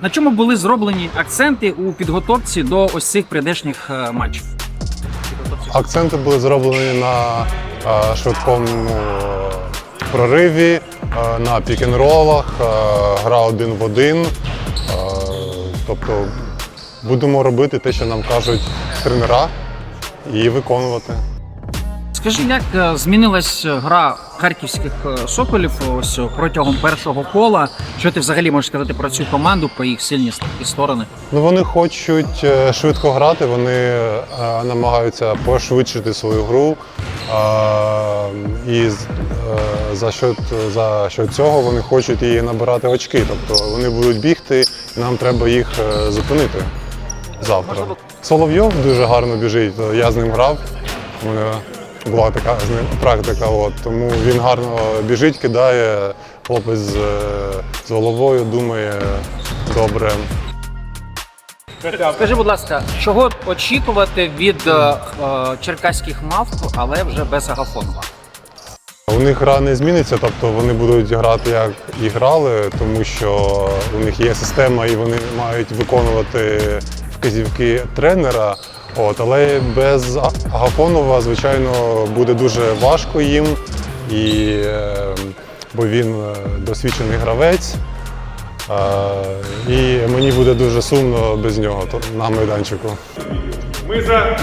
На чому були зроблені акценти у підготовці до ось цих прийдешніх е, матчів? Акценти були зроблені на е, швидкому е, прориві, на пік-н-ролах, гра один в один. Тобто будемо робити те, що нам кажуть тренера, і виконувати. Скажи, як е, змінилась гра харківських е, соколів ось е, протягом першого кола? Що ти взагалі можеш сказати про цю команду, про їх сильні сторони? Ну, вони хочуть е, швидко грати, вони е, намагаються пошвидшити свою гру. Е, І е, за счет, за счет цього вони хочуть і набирати очки. Тобто вони будуть бігти, і нам треба їх е, зупинити завтра. Соловйов дуже гарно біжить, я з ним грав. Була така з ним практика. От, тому він гарно біжить, кидає, хлопець з, з головою, думає добре. Скажи, будь ласка, чого очікувати від е, е, черкаських мавп, але вже без Агафонова? У них гра не зміниться, тобто вони будуть грати як і грали, тому що у них є система і вони мають виконувати вказівки тренера. От, але без Агафонова, звичайно, буде дуже важко їм, і, е, бо він е, досвідчений гравець. І мені буде дуже сумно без нього на майданчику. Ми за